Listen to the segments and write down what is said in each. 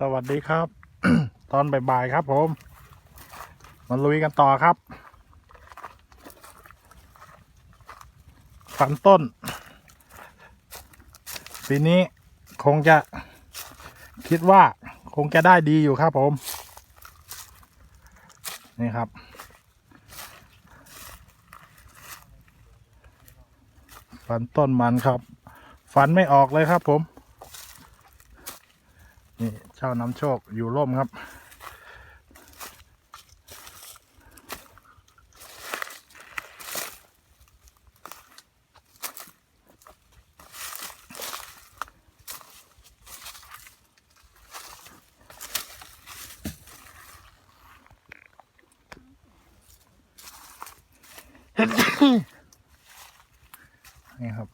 สวัสดีครับ ตอนบ่ายๆครับผม มาลุยกันต่อครับฝันต้น ปีนี้คงจะคิดว่าคงจะได้ดีอยู่ครับผม นี่ครับ ฝันต้นมันครับ ฝันไม่ออกเลยครับผม นี่เช่าน้ำโชคอยู่ร่มครับ นี่ครับ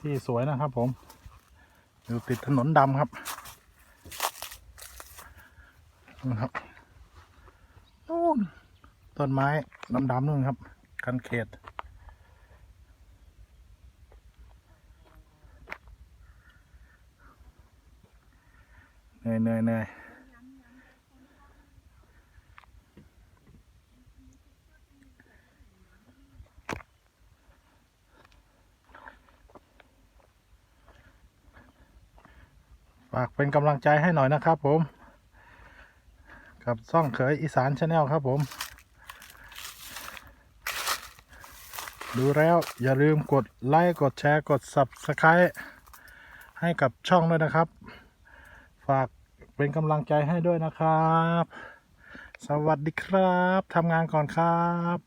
ที่สวยนะครับผม อยู่ติดถนนดำครับ นะครับนู่นต้นไม้ดำๆนู่นครับกันเขตเหนื่อยเหนื่อยเหนื่อยฝากเป็นกำลังใจให้หน่อยนะครับผม กับซ่องเขยอีสานชาแนลครับผม ดูแล้วอย่าลืมกดไลค์กดแชร์กด Subscribe ให้กับช่องด้วยนะครับ ฝากเป็นกำลังใจให้ด้วยนะครับ สวัสดีครับทำงานก่อนครับ